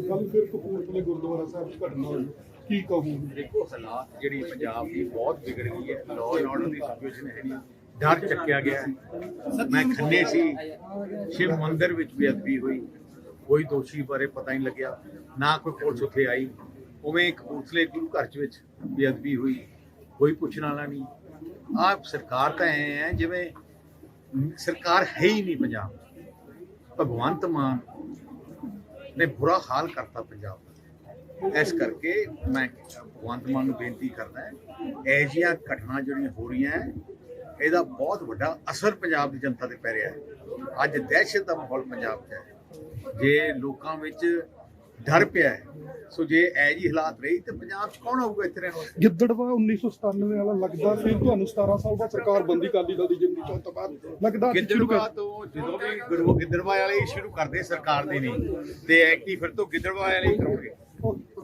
ਕੱਲ ਫਿਰ ਕਪੂਰਥਲੇ ਗੁਰਦੁਆਰਾ ਸਾਹਿਬ 'ਚ ਘਟਨਾ ਹੋਈ। ਕੀ ਕਹੂੰ ਦੇਖੋ, ਹਾਲਾਤ ਜਿਹੜੀ ਪੰਜਾਬ ਦੀ ਬਹੁਤ ਵਿਗੜ ਗਈ ਹੈ। ਲਾਅ ਐਂਡ ਆਰਡਰ ਦੀ ਸਿਚੁਏਸ਼ਨ ਹੈ ਨਹੀਂ ਡਰ ਚੱਕਿਆ ਗਿਆ ਮੈਂ ਖੰਨੇ ਸੀ, ਸ਼ਿਵ ਮੰਦਿਰ ਵਿੱਚ ਬੇਅਦਬੀ ਹੋਈ। ਕੋਈ ਦੋਸ਼ੀ ਬਾਰੇ ਪਤਾ ਨਹੀਂ ਲੱਗਿਆ। ਨਾ ਕੋਈ ਪੁਲਿਸ ਉੱਥੇ ਆਈ। ਉਵੇਂ ਕਪੂਰਥਲੇ ਗੁਰੂ ਘਰ ਚ ਵਿੱਚ ਬੇਅਦਬੀ ਹੋਈ। ਕੋਈ ਪੁੱਛਣ ਵਾਲਾ ਨਹੀਂ। ਆਹ ਸਰਕਾਰ ਤਾਂ ਐ ਹੈ, ਜਿਵੇਂ ਸਰਕਾਰ ਹੈ ਹੀ ਨਹੀਂ ਪੰਜਾਬ। ਭਗਵੰਤ ਮਾਨ ਨੇ ਬੁਰਾ ਹਾਲ ਕਰਤਾ ਪੰਜਾਬ ਦਾ। ਇਸ ਕਰਕੇ ਮੈਂ ਭਗਵੰਤ ਮਾਨ ਨੂੰ ਬੇਨਤੀ ਕਰਦਾ ਹੈ ਇਹ ਜਿਹੀਆਂ ਘਟਨਾ ਜਿਹੜੀਆਂ ਹੋ ਰਹੀਆਂ ਇਹਦਾ ਬਹੁਤ ਵੱਡਾ ਅਸਰ ਪੰਜਾਬ ਦੀ ਜਨਤਾ ਤੇ ਪੈ ਰਿਹਾ ਹੈ। ਅੱਜ ਦਹਿਸ਼ਤ ਦਾ ਮਾਹੌਲ ਪੰਜਾਬ 'ਚ ਹੈ। ਜੇ ਲੋਕਾਂ ਵਿੱਚ ਡਰ ਪਿਆ ਹੈ ਸੋ ਜੇ ਇਹ ਜੀ ਹਾਲਾਤ ਰਹੀ ਤੇ ਪੰਜਾਬ 'ਚ ਕੌਣ ਆਊਗਾ ਇੱਥੇ ਰਹਿਣ ਵਾਸਤੇ? ਗਿੱਦੜਵਾ 1997 ਵਾਲਾ ਲੱਗਦਾ ਫਿਰ ਤੁਹਾਨੂੰ 17 ਸਾਲ ਬਾਅਦ ਸਰਕਾਰ ਬੰਦੀ ਕਾਲੀ ਦਲ ਦੀ ਤੋਂ ਬਾਅਦ ਲੱਗਦਾ ਗਿੱਦੜਵਾ ਤੋਂ ਜਦੋਂ ਵੀ ਗੁਰੂ ਗਿੱਦੜਵਾ ਵਾਲੇ ਸ਼ੁਰੂ ਕਰਦੇ ਸਰਕਾਰ ਦੇ ਨਹੀਂ ਤੇ ਐਕਟੀ ਫਿਰ ਤੋਂ ਗਿੱਦੜਵਾ ਵਾਲੇ ਹੀ ਕਰੋਗੇ